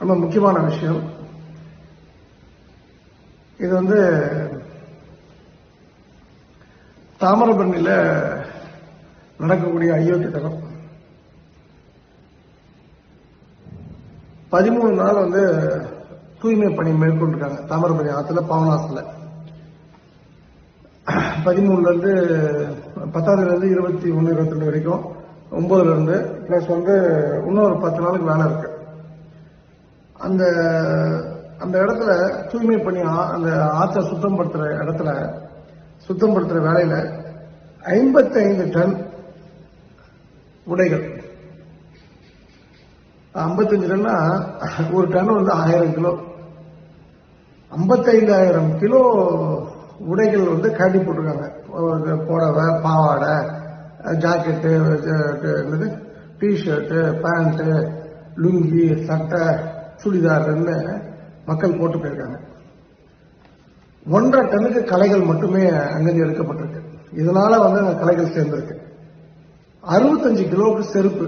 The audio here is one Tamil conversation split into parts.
ரொம்ப முக்கியமான விஷயம். இது வந்து தாமிரபரணியில நடக்கக்கூடிய அயோத்தியத்தனம் பதிமூணு நாள் வந்து தூய்மை பணி மேற்கொண்டிருக்காங்க. தாமிரபரணி ஆற்றுல பாவனாசத்துல பதிமூணுலேருந்து பத்தாவதுலேருந்து இருபத்தி ஒன்று இருபத்தி ரெண்டு வரைக்கும் ஒன்பதுல ப்ளஸ் வந்து இன்னொரு பத்து நாளுக்கு வேலை இருக்குது அந்த அந்த இடத்துல தூய்மை பணி ஆ- அந்த ஆற்றை சுத்தம் படுத்துற இடத்துல சுத்தம் படுத்துற வேலையில 55 டன் உடைகள். 55 டன்னா ஒரு டன் வந்து ஆயிரம் கிலோ. 55000 கிலோ உடைகள் வந்து கட்டி போட்டிருக்காங்க. புடவை பாவாடை ஜாக்கெட்டு என்னது டிஷர்ட்டு பேண்ட்டு லுங்கி சட்டை சுடிதார்னு மக்கள் போட்டு போயிருக்காங்க. ஒன்றரை டனுக்கு கலைகள் மட்டுமே அங்கிருந்து எடுக்கப்பட்டிருக்கு. இதனால வந்து அந்த கலைகள் சேர்ந்திருக்கு. அறுபத்தஞ்சு கிலோவுக்கு செருப்பு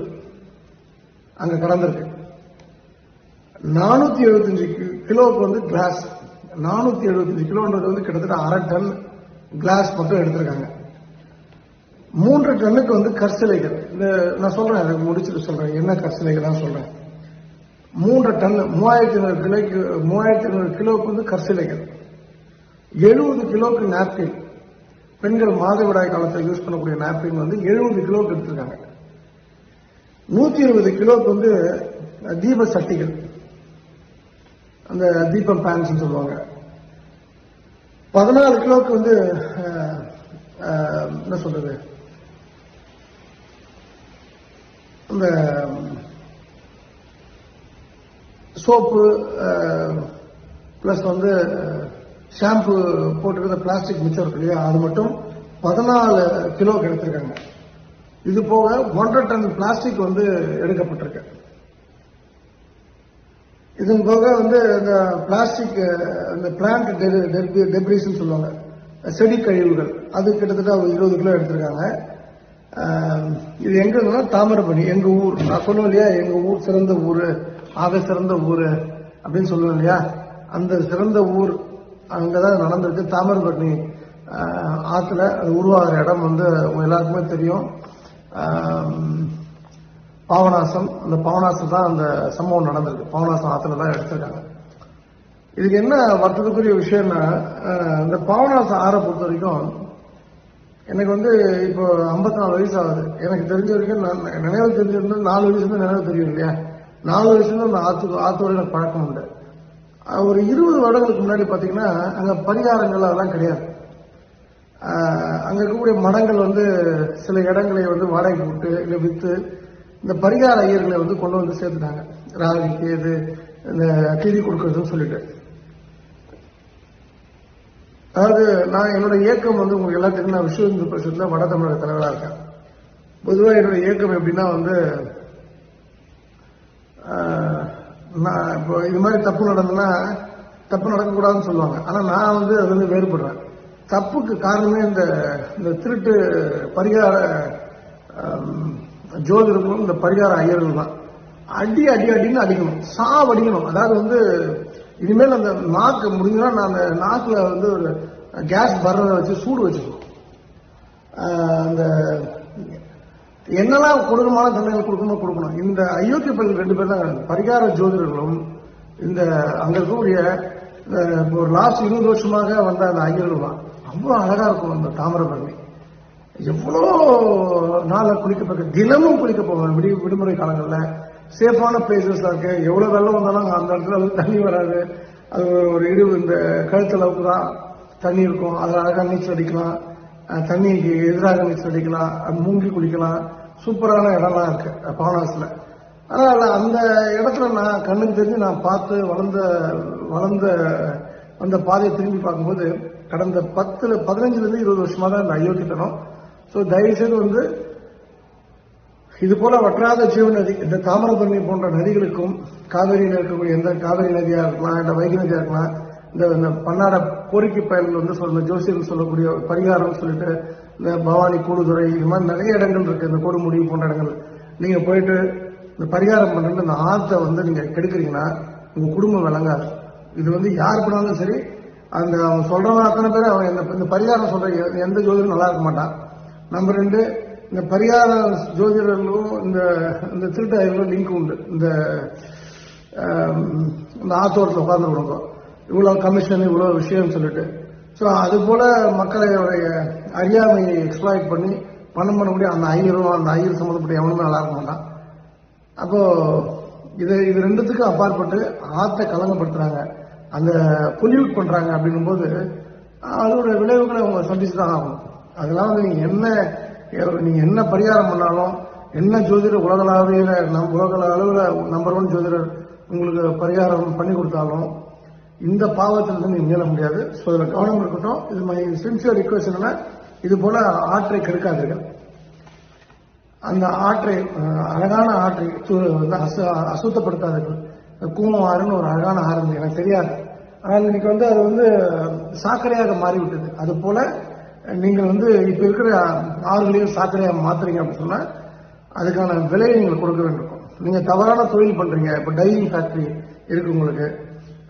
அங்க கடந்திருக்கு. நானூத்தி எழுபத்தஞ்சு கிலோவுக்கு வந்து கிளாஸ் நானூத்தி எழுபத்தஞ்சு கிலோன்றது வந்து கிட்டத்தட்ட அரை டன் கிளாஸ் மட்டும் எடுத்திருக்காங்க. மூன்று டன்னுக்கு வந்து கற்சிலைகள். இந்த நான் சொல்றேன் அதை முடிச்சுட்டு சொல்றேன். என்ன கற்சிலைகள் தான் சொல்றேன். மூன்று டன் மூவாயிரத்தி ஐநூறு கிலோக்கு மூவாயிரத்தி ஐநூறு கிலோவுக்கு வந்து கற்சிலைகள் எழுபது கிலோவுக்கு நாப்கின். பெண்கள் மாதவிடாய் காலத்தில் யூஸ் பண்ணக்கூடிய நாப்கின் வந்து எழுபது கிலோவுக்கு எடுத்திருக்காங்க. நூத்தி இருபது கிலோவுக்கு வந்து தீப சட்டிகள். அந்த தீபம் பேன்ஸ் சொல்லுவாங்க. பதினாலு கிலோவுக்கு வந்து என்ன சொல்றது? அந்த சோப்பு ப்ளஸ் வந்து ஷாம்பு போட்டிருக்கிற பிளாஸ்டிக் மிச்சம் இருக்கு இல்லையா? அது மட்டும் பதினாலு கிலோ எடுத்திருக்காங்க இது போக ஒன்றரை டன் பிளாஸ்டிக் வந்து எடுக்கப்பட்டிருக்கு. இதன் போக வந்து இந்த பிளாஸ்டிக் இந்த பிளான்ட் டெப்ரிஸ்ன்னு சொல்லுவாங்க. செடி கழிவுகள். அது கிட்டத்தட்ட ஒரு இருபது கிலோ எடுத்திருக்காங்க. இது எங்கன்னா தாமிரபரணி. எங்கள் ஊர். நான் சொல்லுவேன் இல்லையா? எங்கள் ஊர் சிறந்த ஊர். ஆக சிறந்த ஊர் அப்படின்னு சொல்லுவேன் இல்லையா? அந்த சிறந்த ஊர் அங்கதான் நடந்திருக்கு. தாமிரபரணி ஆஹ் ஆத்துல அது உருவாகிற இடம் வந்து எல்லாருக்குமே தெரியும். பாவநாசம். பாவனாசம் அந்த பாவனாசம் தான் அந்த சம்பவம் நடந்திருக்கு. பாவனாசம் ஆத்துல தான் எடுத்திருக்காங்க. இதுக்கு என்ன வருத்தத்துக்குரிய விஷயம்னா இந்த பாவனாசம் ஆறை பொறுத்த வரைக்கும் எனக்கு வந்து இப்போ 54 நாலு வயசு ஆகுது. எனக்கு தெரிஞ்ச வரைக்கும் நான் நினைவு தெரிஞ்சிருந்தா நாலு வயசுல நினைவு தெரியும் இல்லையா? நாலு வயசுல அந்த ஆத்து ஆத்தோட எனக்கு பழக்கம் உண்டு. ஒரு இருபது வருடங்களுக்கு முன்னாடி பார்த்தீங்கன்னா அங்கே பரிகாரங்கள் அதெல்லாம் கிடையாது. அங்கே இருக்கக்கூடிய மடங்கள் வந்து சில இடங்களை வந்து வாடகைக்கு விட்டு இல்லை விற்று இந்த பரிகார ஐயர்களை வந்து கொண்டு வந்து சேர்த்துட்டாங்க. ராகு கேது இந்த திதி கொடுக்கறதுன்னு சொல்லிட்டு. அதாவது நான் என்னோட இயக்கம் வந்து உங்களுக்கு எல்லாத்துக்கும் நான் விஸ்வ இந்து பரிசத்தில் வட தமிழக தலைவராக இருக்கேன். பொதுவாக என்னோட இயக்கம் எப்படின்னா வந்து நான் இப்போ இது மாதிரி தப்பு நடந்ததுன்னா தப்பு நடக்கக்கூடாதுன்னு சொல்லுவாங்க. ஆனால் நான் வந்து அது வந்து வேறுபடுறேன். தப்புக்கு காரணமே இந்த இந்த திருட்டு பரிகார ஜோதிடர்களும் இந்த பரிகார ஐயர்கள் தான். அடி அடி அடின்னு அடிக்கணும். சாவ் அடிக்கணும். அதாவது வந்து இனிமேல் அந்த நாக்கு முடிஞ்சுன்னா நான் அந்த நாக்கில் வந்து ஒரு கேஸ் பர்னரை வச்சு சூடு வச்சுக்கணும். அந்த என்னெல்லாம் கொடூரமான தண்டனைகள் கொடுக்கணுமோ கொடுக்கணும். இந்த அயோக்கிய பெண்கள் ரெண்டு பேர் தான் பரிகார ஜோதிடர்களும் இந்த அங்க இருக்கக்கூடிய இந்த இப்போ ஒரு லாஸ்ட் இருபது வருஷமாக வந்த அந்த ஐயர்கள் தான். அவ்வளோ அழகா இருக்கும் அந்த தாமிரபரணி எவ்வளோ நாளில் குளிக்க போக தினமும் குளிக்க போவேன் விடி விடுமுறை காலங்களில் சேஃபான பிளேசஸ்ல இருக்கு எவ்வளோ வெள்ளம் வந்தாலும் அந்த இடத்துல வந்து தண்ணி வராது. அது ஒரு இடு இந்த கழுத்தளவுக்கு தான் தண்ணி இருக்கும். அதில் அழகாக நீச்சல் அடிக்கலாம். தண்ணிக்கு எதிராக நீச்சல் அடிக்கலாம். மூங்கி குளிக்கலாம். சூப்பரான இடம்லாம் இருக்கு அஹ் ஆனால் அந்த இடத்துல நான் கண்ணுக்கு தெரிஞ்சு நான் பார்த்து வளர்ந்த வளர்ந்த அந்த பாதையை திரும்பி பார்க்கும்போது கடந்த பத்தில் பதினஞ்சுலேருந்து இருபது வருஷமாக தான் இந்த அயோக்கியத்தனம் ஸோ தயவுசெய்து வந்து இது போல வற்றாத ஜீவ நதி இந்த தாமிரபரணி போன்ற நதிகளுக்கும் காவேரியில் இருக்கக்கூடிய எந்த காவிரி நதியா இருக்கலாம் இந்த வைகை நதியா இருக்கலாம் இந்த இந்த பன்னாட கோரிக்கை பயல்கள் வந்து சொல்ல ஜோசியர்கள் சொல்லக்கூடிய பரிகாரம் சொல்லிட்டு இந்த பவானி கூடுதுறை இது மாதிரி நிறைய இடங்கள் இருக்குது இந்த கொடுமுடி போன்ற இடங்கள். நீங்கள் போயிட்டு இந்த பரிகாரம் பண்ணுறது இந்த ஆற்றை வந்து நீங்கள் கெடுக்கிறீங்கன்னா உங்கள் குடும்பம் விளங்காது. இது வந்து யார் பண்ணாலும் சரி அந்த அவன் சொல்கிறவன் அத்தனை பேர் அவன் இந்த இந்த பரிகாரம் சொல்கிற எந்த ஜோதிடம் நல்லா இருக்க மாட்டான். நம்பர் ரெண்டு இந்த பரிகார ஜோதிடர்களும் இந்த இந்த திருட்டாயிரம் லிங்க் உண்டு. இந்த இந்த ஆத்தோரத்தில் கொடுக்கும் இவ்வளோ கமிஷன் இவ்வளோ விஷயம்னு சொல்லிட்டு. ஸோ அது போல மக்களுடைய அறியாமையை எக்ஸ்ப்ளாய்ட் பண்ணி பணம் பண்ணக்கூடிய அந்த ஐயரும் அந்த ஐயர் சம்மந்தப்பட்ட எவனுமே நல்லா இருக்க மாட்டான் அப்போ இது இது ரெண்டுத்துக்கும் அப்பாற்பட்டு ஆத்தை கலங்கப்படுத்துறாங்க. அந்த பொல்யூட் பண்றாங்க அப்படின்னும் போது அதோட விளைவுகளை அவங்க சந்திச்சு தான் ஆகணும். அதெல்லாம் வந்து நீங்க என்ன நீங்க என்ன பரிகாரம் பண்ணாலும் என்ன ஜோதிடர் உலகளாவிய நம் உலக அளவில் நம்பர் ஒன் ஜோதிடர் உங்களுக்கு பரிகாரம் பண்ணி கொடுத்தாலும் இந்த பாவத்திலிருந்து நீங்க மீள முடியாது. ஸோ இதில் கவனம் இருக்கட்டும். இது மை சின்சியர் ரிக்வஸ்ட் என்னன்னா இது போல ஆற்றை கெடுக்காதீர்கள். அந்த ஆற்றை அழகான ஆற்றை வந்து அசு அசுத்தப்படுத்தாதீர்கள். கூமம் ஆறுன்னு ஒரு அழகான ஆறு எனக்கு தெரியாது. ஆனால் இன்னைக்கு வந்து அது வந்து சாக்கடையாக மாறிவிட்டது. அது போல நீங்கள் வந்து இப்ப இருக்கிற ஆறுகளையும் சாக்கடையாக மாத்துறீங்க அப்படின்னு சொன்னா அதுக்கான விலையை நீங்கள் கொடுக்க வேண்டும் நீங்க தவறான தொழில் பண்றீங்க. இப்போ டைரிங் ஃபேக்டரி இருக்கு உங்களுக்கு.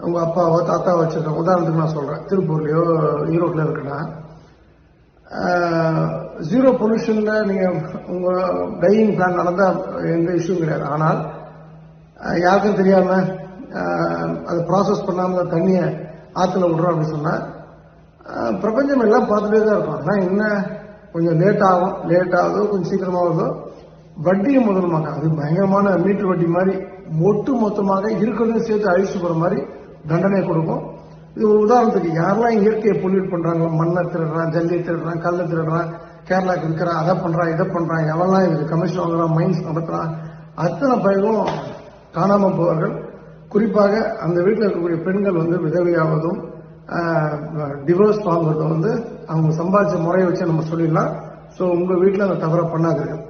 உங்கள் அப்பாவோ தாத்தாவோ வச்சிருக்காங்க உதாரணத்துக்கு நான் சொல்கிறேன் திருப்பூர்லேயோ ஈரோட்டில் இருக்குன்னா ஜீரோ பொல்யூஷனில் நீங்கள் உங்கள் டையிங் பிளான் நடந்தால் எந்த இஷ்யூ கிடையாது. ஆனால் யாருக்கும் தெரியாமல் அதை ப்ராசஸ் பண்ணாமல் தண்ணியை ஆற்றுல விடுறோம் அப்படின்னு சொன்னால் பிரபஞ்சம் எல்லாம் பார்த்துட்டே தான் இருக்கும். அதான் என்ன? கொஞ்சம் லேட் ஆகும். லேட் ஆகுதோ கொஞ்சம் சீக்கிரமாகுதோ வட்டியை முதல் முதலுமாங்க அது பயங்கரமான மீட்டர் வட்டி மாதிரி ஒட்டு மொத்தமாக இருக்கிறதையும் சேர்த்து அழிச்சு போகிற மாதிரி தண்டனை கொடுக்கும். இது ஒரு உதாரணத்துக்கு யாரெல்லாம் இயற்கையை பொல்யூட் பண்றாங்களோ மண்ணை திருடுறான் ஜல்லியை திருடுறான் கல்லை திருடுறான் கேரளாவுக்கு விற்கிறான் அதை பண்றான் இதை பண்றான் எவெல்லாம் இதுக்கு கமிஷன் வாங்குறான் மைன்ஸ் நடத்துறான் அத்தனை பயிரும் காணாம போவார்கள். குறிப்பாக அந்த வீட்டில் இருக்கக்கூடிய பெண்கள் வந்து விதவையாவதும் டிவோர்ஸ் வாங்குறதும் வந்து அவங்க சம்பாதிச்ச முறையை வச்சு நம்ம சொல்லிடலாம். ஸோ உங்க வீட்டில் அந்த தவறை பண்ணாதீர்கள்.